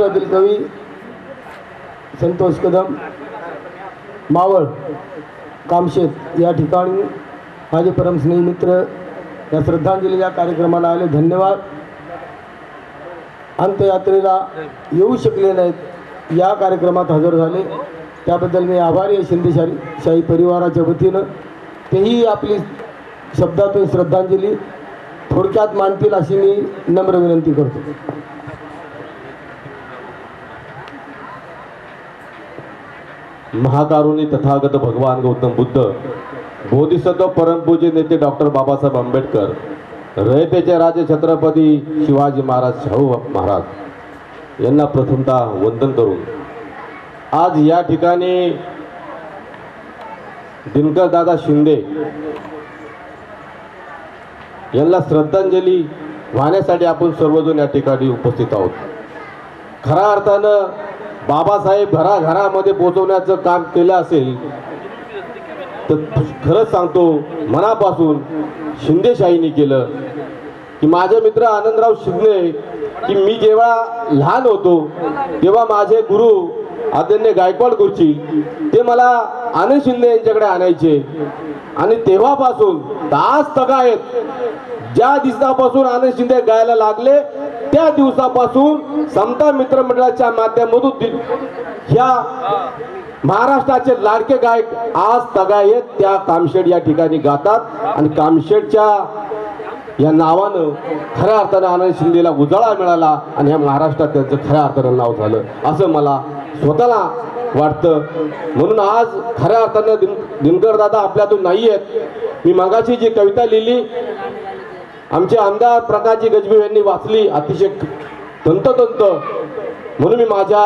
राष्ट्रवादी कवी संतोष कदम मावळ कामशेत या ठिकाणी माझे परमस्नेही मित्र या श्रद्धांजली या कार्यक्रमाला आले. धन्यवाद. अंत्ययात्रेला येऊ शकले नाहीत. या कार्यक्रमात हजर झाले. त्याबद्दल मी आभारी आहे शिंदेशाही शाही परिवाराच्या वतीनं. तेही आपली शब्दातून श्रद्धांजली. थोडक्यात मानतील अशी मी नम्र विनंती करतो. महाकारुणी तथागत भगवान गौतम बुद्ध बोधिसत्व परमपूज्य नेते डॉक्टर बाबासाहेब आंबेडकर रयतेचे राजे छत्रपती शिवाजी महाराज शाहू महाराज यांना प्रथमतः वंदन करून आज या ठिकाणी दिनकर दादा शिंदे यांना श्रद्धांजली वाहण्यासाठी आपण सर्वजण या ठिकाणी उपस्थित आहोत. खऱ्या अर्थानं बाबासाहेब घराघरामध्ये पोचवण्याचं काम केलं असेल तर खरंच सांगतो मनापासून शिंदेशाहीने केलं. की माझे मित्र आनंदराव शिंदे की मी जेव्हा लहान होतो तेव्हा माझे गुरु आदरणीय गायकवाड गुरुजी ते मला आनंद शिंदे यांच्याकडे आणायचे. आणि तेव्हापासून तास तगा आहेत ज्या दिवसापासून आनंद शिंदे गायला लागले त्या दिवसापासून समता मित्रमंडळाच्या माध्यमातून ह्या महाराष्ट्राचे लाडके गायक आज तगायत त्या कामशेड या ठिकाणी गातात. आणि कामशेडच्या या नावानं खऱ्या अर्थानं आनंद शिंदेला उजाळा मिळाला आणि ह्या महाराष्ट्रात त्यांचं खऱ्या अर्थानं नाव झालं. असं मला स्वतःला वाटतं. म्हणून आज खऱ्या अर्थानं दिन दिनकर दादा आपल्यातून नाही आहेत मी मगाची जी कविता लिहिली आमचे आमदार प्रकाशजी गजबी यांनी वाचली अतिशय तंततंत. म्हणून मी माझ्या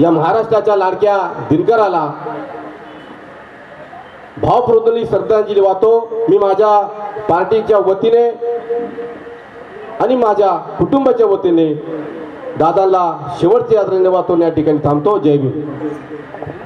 या महाराष्ट्राच्या लाडक्या दिनकराला भावप्रोतली श्रद्धांजली वाहतो. मी माझ्या पार्टीच्या वतीने आणि माझ्या कुटुंबाच्या वतीने दादाला शेवटची यात्रेने वाहतो. या ठिकाणी थांबतो. जय भीम.